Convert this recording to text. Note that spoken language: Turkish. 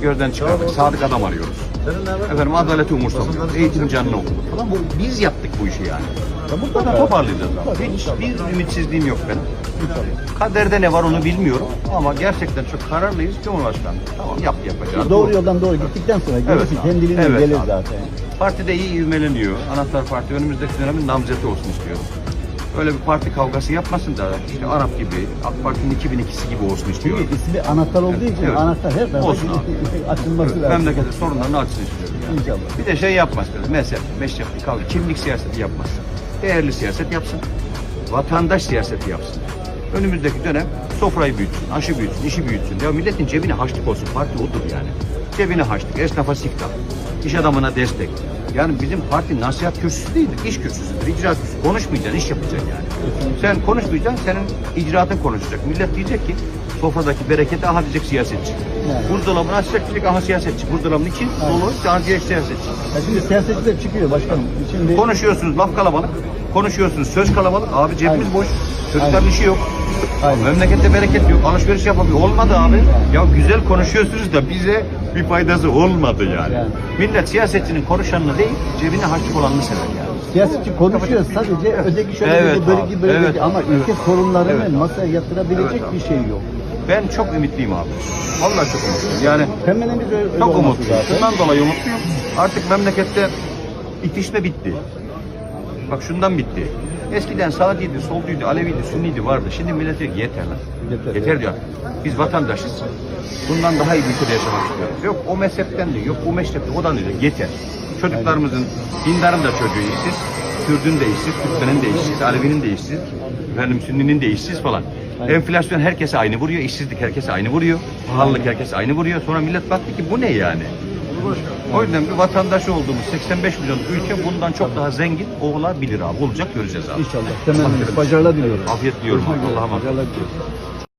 gözden çıkardık. Sadık adam arıyoruz. Efendim adaleti umursamıyoruz. Eğitim canını okuduk falan. Bu, biz yaptık bu işi yani. Mutlaka toparlayacağız abi. Hiç bir ümitsizliğim yok benim. Kaderde ne var onu bilmiyorum ama gerçekten çok kararlıyız. Cumhurbaşkanı tamam yap yapacağız. Doğru Bu. yoldan doğru gittikten sonra gerisi abi. kendiliğinden Evet gelir zaten. Partide iyi ivmeleniyor. Anahtar Parti önümüzdeki dönemin namzeti olsun istiyorum. Öyle bir parti kavgası yapmasın da işte Arap gibi, AK Parti'nin 2002'si gibi olsun istiyorum. Çünkü ismi anahtar olduğu için Evet. anahtar her Olsun açılması lazım. Memleketin sorunlarını açsın istiyorum. Yani. İnşallah. Bir de şey yapmaz böyle mezhep, meşrep, kavga, kimlik siyaseti yapmaz. Değerli siyaset yapsın. Vatandaş siyaseti yapsın. Önümüzdeki dönem sofrayı büyütsün, aşı büyütsün, işi büyütsün. Ya milletin cebine haçlık olsun. Parti odur yani. Cebine haçlık, esnafa siftah, iş adamına destek. Yani bizim parti nasihat kürsüsü değildir, iş kürsüsüdür, icra kürsüsü. Konuşmayacaksın, iş yapacaksın yani. Sen konuşmayacaksın, senin icraatın konuşacak. Millet diyecek ki sofradaki bereketi aha diyecek siyasetçi. Yani. Buzdolabını açacak diyecek aha siyasetçi. Buzdolabının içi dolu, aha siyasetçi. Ya şimdi siyasetçiler çıkıyor başkanım. Şimdi Konuşuyorsunuz laf kalabalık, konuşuyorsunuz söz kalabalık. Abi cebimiz Aynen. boş, çocukların Aynen. işi yok. Aynen. Memlekette bereket yok, alışveriş yapamıyor. Olmadı abi. Ya güzel konuşuyorsunuz da bize bir faydası olmadı yani. Yani. Millet siyasetçinin konuşanını değil, cebine harçlık olanını sever yani. siyasetçi konuşuyor sadece öteki şöyle Evet böyle gibi böyle evet ama abi, ülke evet. sorunlarını Evet. masaya yatırabilecek Evet bir şey yok. Ben çok ümitliyim abi. Vallahi çok ümitliyim. Yani Temelimiz öyle, çok umutluyum. Şundan dolayı umutluyum. Artık memlekette itişme bitti. Bak şundan bitti. Eskiden sağcıydı, solcuydu, Aleviydi, Sünniydi vardı. Şimdi millet diyor ki yeter lan. Yeter, Yeter, diyor. Biz vatandaşız. Bundan daha iyi bir ülkede yaşamak istiyoruz. Yok o mezhepten diyor, yok bu meşrepten, o da diyor. Yeter. Çocuklarımızın, dindarın da çocuğu işsiz, Kürdün de işsiz, Türkmenin de işsiz, Alevi'nin de işsiz, efendim Sünni'nin de işsiz falan. Aynen. Enflasyon herkese aynı vuruyor, işsizlik herkese aynı vuruyor, pahalılık herkese aynı vuruyor. Sonra millet baktı ki bu ne yani? O yüzden bir vatandaş olduğumuz 85 milyon ülke bundan çok daha zengin olabilir abi. Olacak göreceğiz abi. İnşallah. Temelimiz başarılar diliyorum. Afiyet diliyorum abi. Allah'a emanet. Başarılar diliyorum.